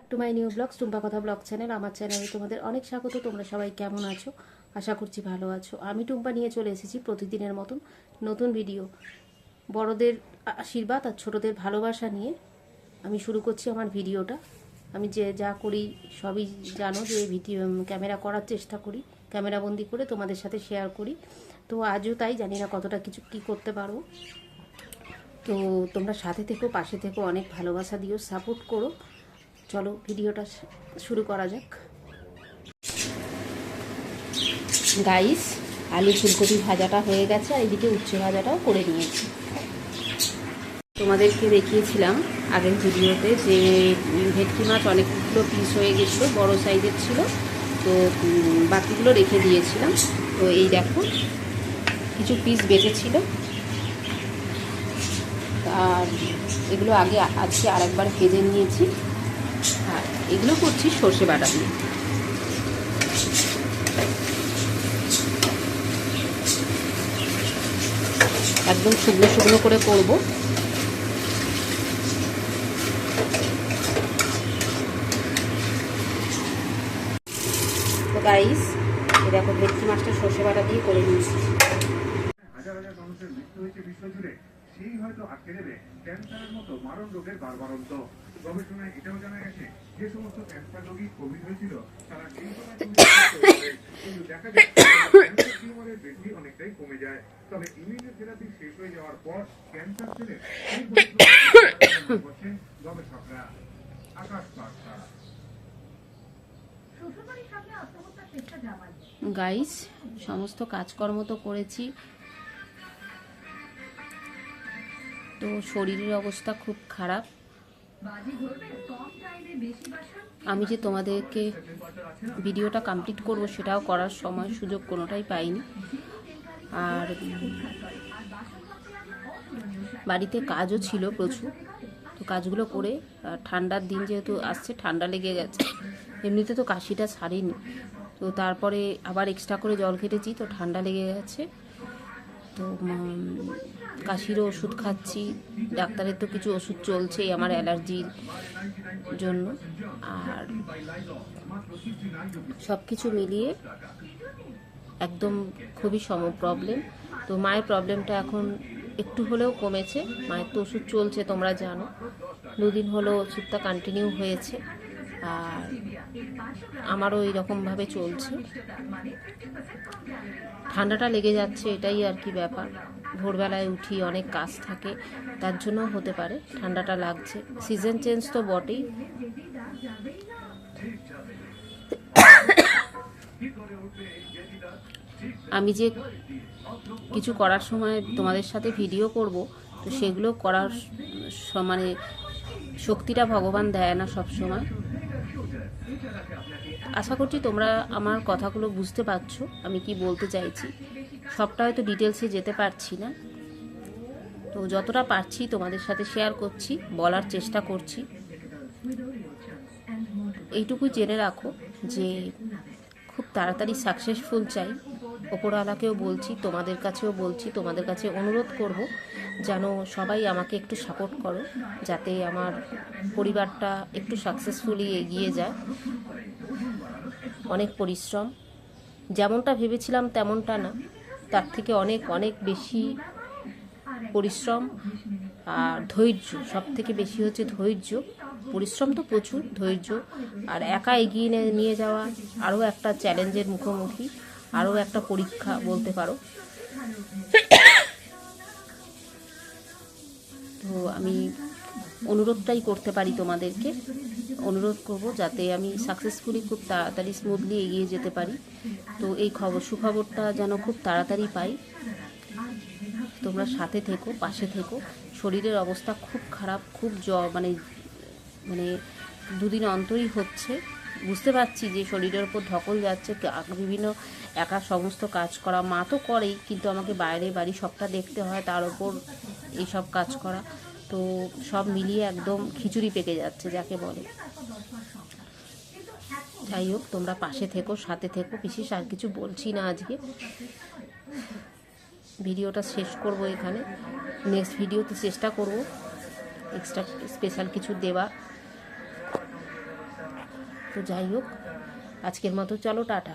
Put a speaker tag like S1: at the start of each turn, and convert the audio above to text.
S1: Back to my new blog Tumpa কথা blog channel আমার চ্যানেলে তোমাদের অনেক স্বাগত, তোমরা সবাই কেমন আছো? আশা করছি ভালো আছো। আমি টুম্পা নিয়ে চলে এসেছি প্রতিদিনের মতন নতুন ভিডিও বড়দের আশীর্বাদ আর ছোটদের ভালোবাসা নিয়ে আমি শুরু করছি আমার ভিডিওটা। আমি যে যা করি সবই জানো যে ভিডিও ক্যামেরা করার চেষ্টা করি, ক্যামেরা বন্দি করে তোমাদের সাথে শেয়ার করি। তো আজও তাই, জানি না কতটা কিছু কী করতে পারব। তো তোমরা সাথে থেকো, পাশে থেকো, অনেক ভালোবাসা দিও সাপোর্ট করো। চলো, ভিডিওটা শুরু করা যাক। গাইস আলু ফুলকপি ভাজাটা হয়ে গেছে, আর এদিকে উচ্ছে ভাজাটাও করে নিয়েছি। তোমাদেরকে দেখিয়েছিলাম আগের ভিডিওতে যে ভেটকি মাছ অনেকগুলো পিস হয়ে গেছিল, বড় সাইজের ছিল। তো বাকিগুলো রেখে দিয়েছিলাম। তো এই দেখো, কিছু পিস বেঁচেছিল। আর এগুলো আগে, আজকে আরেকবার ভেজে নিয়েছি। এগুলো করছি সর্ষে বাটা দিয়ে। একদম শুকনো শুকনো করে করব। তো গাইস দেখো ভেটকি মাছটা সর্ষে বাটা দিয়ে করে নিয়েছি।
S2: হাজার হাজার মানুষের মৃত্যু হয়েছে বিশ্বজুড়ে। সেই হয়তো আটকে দেবে। ক্যান্সারের মতো মারণ রোগের বারবারন্ত। গবেষণায় এটাও জানা গেছে যে সমস্ত ক্যান্সার রোগী কোভিড হয়েছিল তারা কিন্তু দেখা যায় ক্যান্সার টিউমারের বৃদ্ধি অনেকটাই কমে যায়। তবে ইমিউনোথেরাপি শেষ হয়ে যাওয়ার পর ক্যান্সার সেলের গবেষকরা। আকাশ বার্তা।
S3: শ্বশুরবাড়ির সামনে আত্মহত্যার চেষ্টা জামাই
S1: গাইস সমস্ত কাজকর্ম তো করেছি। তো শরীরের অবস্থা খুব খারাপ। আমি যে তোমাদেরকে ভিডিওটা কমপ্লিট করব সেটাও করার সময় সুযোগ কোনোটাই পাইনি। আর বাড়িতে কাজও ছিল প্রচুর। তো কাজগুলো করে ঠান্ডার দিন যেহেতু আসছে, ঠান্ডা লেগে গেছে। এমনিতে তো কাশিটা ছাড়েনি। তো তারপরে আবার এক্সট্রা করে জল খেটেছি, তো ঠান্ডা লেগে গেছে। তো কাশিরও ওষুধ খাচ্ছি। ডাক্তারের তো কিছু ওষুধ চলছেই আমার অ্যালার্জির জন্য। আর সব কিছু মিলিয়ে একদম খুবই সম প্রবলেম তো মায়ের প্রবলেমটা এখন একটু হলেও কমেছে। মায়ের তো ওষুধ চলছে, তোমরা জানো। দুদিন হলো ওষুধটা কন্টিনিউ হয়েছে। আর আমারও এইরকমভাবে চলছে। ঠান্ডাটা লেগে যাচ্ছে, এটাই আর কি ব্যাপার। ভোরবেলায় উঠি, অনেক কাজ থাকে, তার জন্য হতে পারে, ঠান্ডাটা লাগছে। সিজন চেঞ্জ তো বটেই। আমি যে কিছু করার সময় তোমাদের সাথে ভিডিও করব, তো সেগুলো করার মানে শক্তিটা ভগবান দেয় না সব সময় আশা করছি তোমরা আমার কথাগুলো বুঝতে পারছ, আমি কি বলতে চাইছি। সবটা হয়তো ডিটেলসে যেতে পারছি না। তো যতটা পারছি তোমাদের সাথে শেয়ার করছি, বলার চেষ্টা করছি। এইটুকু জেনে রাখো যে খুব তাড়াতাড়ি সাকসেসফুল চাই। ওপরওয়ালাকেও বলছি, তোমাদের কাছেও বলছি, তোমাদের কাছে অনুরোধ করব যেন সবাই আমাকে একটু সাপোর্ট করো, যাতে আমার পরিবারটা একটু সাকসেসফুলি এগিয়ে যায়। অনেক পরিশ্রম। যেমনটা ভেবেছিলাম তেমনটা না। তার থেকে অনেক অনেক বেশি পরিশ্রম আর ধৈর্য সব থেকে বেশি হচ্ছে ধৈর্য। পরিশ্রম তো প্রচুর, ধৈর্য। আর একা এগিয়ে নিয়ে যাওয়া আরও একটা চ্যালেঞ্জের মুখোমুখি। আরও একটা পরীক্ষা বলতে পারো। তো আমি অনুরোধটাই করতে পারি তোমাদেরকে। অনুরোধ করব যাতে আমি সাকসেসফুলি খুব তাড়াতাড়ি স্মুথলি এগিয়ে যেতে পারি। তো এই খবর, সুখবরটা যেন খুব তাড়াতাড়ি পাই। তোমরা সাথে থেকো, পাশে থেকো। শরীরের অবস্থা খুব খারাপ, খুব জ মানে মানে দুদিন অন্তরই হচ্ছে। বুঝতে পারছি যে শরীরের ওপর ধকল যাচ্ছে বিভিন্ন একা সমস্ত কাজ করা মা তো করেই, কিন্তু আমাকে বাইরে বাড়ি সবটা দেখতে হয়, তার ওপর এইসব কাজ করা। তো সব মিলিয়ে একদম খিচুড়ি পেকে যাচ্ছে, যাকে বলে। যাই হোক, তোমরা পাশে থেকো, সাথে থেকো, বিশেষ আর কিছু বলছি না আজকে। ভিডিওটা শেষ করব এখানে। নেক্সট ভিডিওতে চেষ্টা করব এক্সট্রা স্পেশাল কিছু দেওয়া। তো যাই হোক আজকের মতো চলো টাটা।